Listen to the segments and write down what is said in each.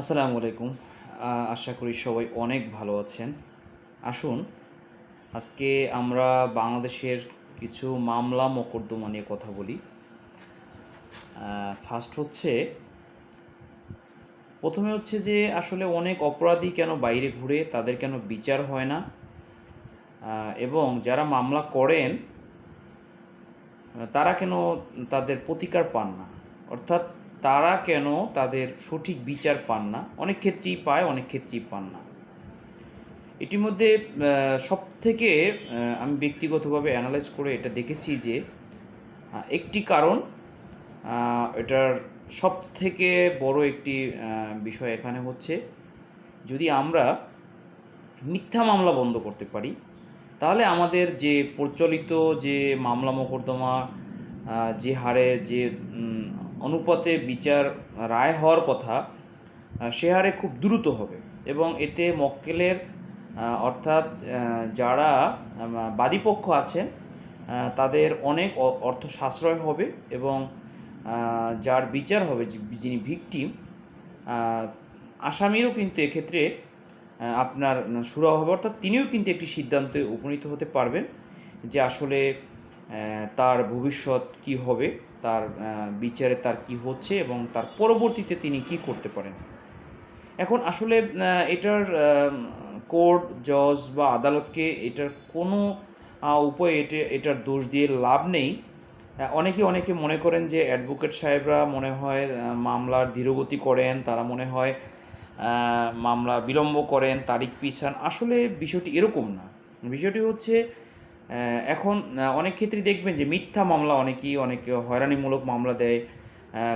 আসসালামু আলাইকুম। আশা করি সবাই অনেক ভালো আছেন। আসুন, আজকে আমরা বাংলাদেশের কিছু মামলা মোকদ্দমা নিয়ে কথা বলি। ফার্স্ট হচ্ছে, প্রথমে হচ্ছে যে আসলে অনেক অপরাধী কেন বাইরে ঘুরে, তাদের কেন বিচার হয় না? এবং যারা মামলা করেন, তারা কেন তাদের প্রতিকার পান না? অর্থাৎ তারা কেন তাদের সঠিক বিচার পান না? অনেক ক্ষেত্রেই পায়, অনেক ক্ষেত্রেই পান না। ইতিমধ্যে সব থেকে আমি ব্যক্তিগতভাবে অ্যানালাইজ করে এটা দেখেছি যে একটি কারণ এটার সব থেকে বড় একটি বিষয় এখানে হচ্ছে, যদি আমরা মিথ্যা মামলা বন্ধ করতে পারি, তাহলে আমাদের যে প্রচলিত যে মামলা মোকদ্দমা যে হারে যে অনুপাতে বিচার, রায় হওয়ার কথা সে হারে খুব দ্রুত হবে এবং এতে মক্কেলের অর্থাৎ যারা বাদীপক্ষ আছেন তাদের অনেক অর্থ সাশ্রয় হবে এবং যার বিচার হবে যিনি ভিকটিম আসামিরও কিন্তু এক্ষেত্রে আপনার সুরাহ হবে। অর্থাৎ তিনিও কিন্তু একটি সিদ্ধান্তে উপনীত হতে পারবেন যে আসলে তার ভবিষ্যৎ কি হবে, তার বিচারে তার কি হচ্ছে এবং তার পরবর্তীতে তিনি কি করতে পারেন। এখন আসলে এটার কোর্ট, জজ বা আদালতকে এটার কোনো উপায়ে এটা, এটার দোষ দিয়ে লাভ নেই। অনেকে অনেকে মনে করেন যে অ্যাডভোকেট সাহেবরা মনে হয় মামলার ধীরগতি করেন, তারা মনে হয় মামলা বিলম্ব করেন, তারিখ পিছান। আসলে বিষয়টি এরকম না। বিষয়টি হচ্ছে এখন অনেক ক্ষেত্রে দেখবেন যে মিথ্যা মামলা অনেকেই, অনেকে হয়রানিমূলক মামলা দেয়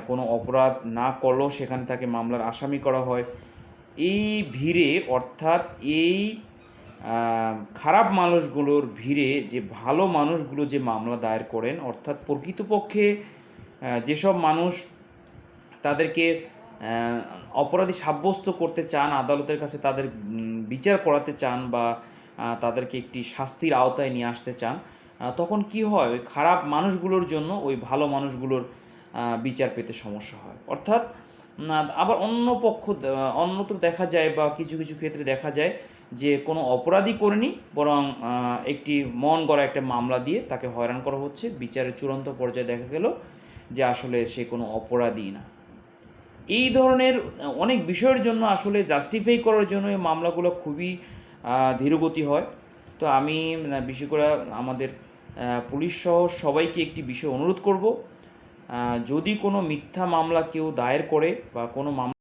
কোনো অপরাধ না করলেও সেখানে তাকে মামলার আসামি করা হয়। এই ভিড়ে, অর্থাৎ এই খারাপ মানুষগুলোর ভিড়ে যে ভালো মানুষগুলো যে মামলা দায়ের করেন, অর্থাৎ প্রকৃতপক্ষে যেসব মানুষ তাদেরকে অপরাধী সাব্যস্ত করতে চান, আদালতের কাছে তাদের বিচার করাতে চান বা তাদেরকে একটি শাস্তির আওতায় নিয়ে আসতে চান তখন কি হয়? ওই খারাপ মানুষগুলোর জন্য ওই ভালো মানুষগুলোর বিচার পেতে সমস্যা হয়। অর্থাৎ আবার অন্য পক্ষ অন্যত্র দেখা যায় বা কিছু কিছু ক্ষেত্রে দেখা যায় যে কোনো অপরাধী করেনি, বরং একটি মন গড়া একটা মামলা দিয়ে তাকে হয়রান করা হচ্ছে। বিচারের চূড়ান্ত পর্যায়ে দেখা গেল যে আসলে সে কোনো অপরাধী না। এই ধরনের অনেক বিষয়ের জন্য আসলে জাস্টিফাই করার জন্য এই মামলাগুলো খুবই ধীরগতি হয়। তো আমি বেশি বিশেষ করে আমাদের পুলিশ সহ সবাইকে একটি বিষয় অনুরোধ করব যদি কোনো মিথ্যা মামলা কেউ দায়ের করে বা কোনো মামলা